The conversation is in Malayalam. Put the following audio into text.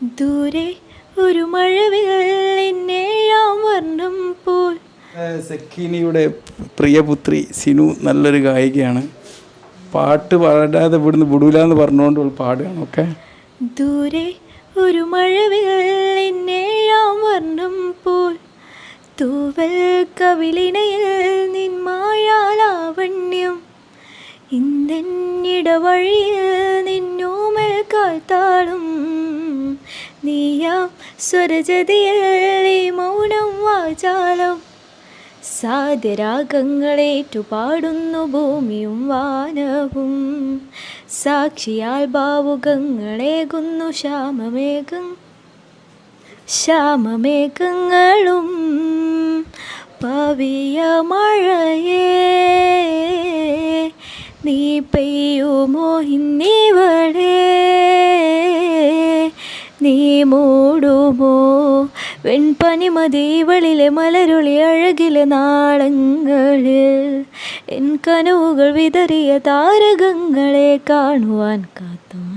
ദൂരെ ഒരു മഴവില്ലേഴാം വർണം പോൽ. സക്കീനിയുടെ പ്രിയപുത്രി സിനു നല്ലൊരു ഗായികയാണ്. പാട്ട് പാടാതെ ഇവിടുന്ന് വിടൂല എന്ന് പറഞ്ഞുകൊണ്ട് പാടുകയാണ് ഓക്കെ? ദൂരെ ഒരു മഴവില്ലേഴാം വർണം പോൽ. തൂവൽ കവിളിണയിൽ നിന്മായാലാവണ്യം ഇന്നിടവഴിയിൽ നിന്നോമൽ കാൽത്താളും നീയാം സ്വരജതിയിൽ ഈ മൗനം വാചാലം. സാധ്യരാഗങ്ങളേറ്റു പാടുന്നു ഭൂമിയും വാനവും. സാക്ഷിയാൽ ഭാവുകങ്ങളേകുന്നു ശ്യാമമേഘം. ശ്യാമമേഘങ്ങളും പവിയ മഴയേ നീ പെയ്യുമോ ഇന്നിവളേ നീ മൂടുമോ? വെൺപനിമതീവളിലെ മലരുളി അഴകിലെ നാളങ്ങളിൽ എൻ കനവുകൾ വിതറിയ താരകങ്ങളെ കാണുവാൻ കാത്തു.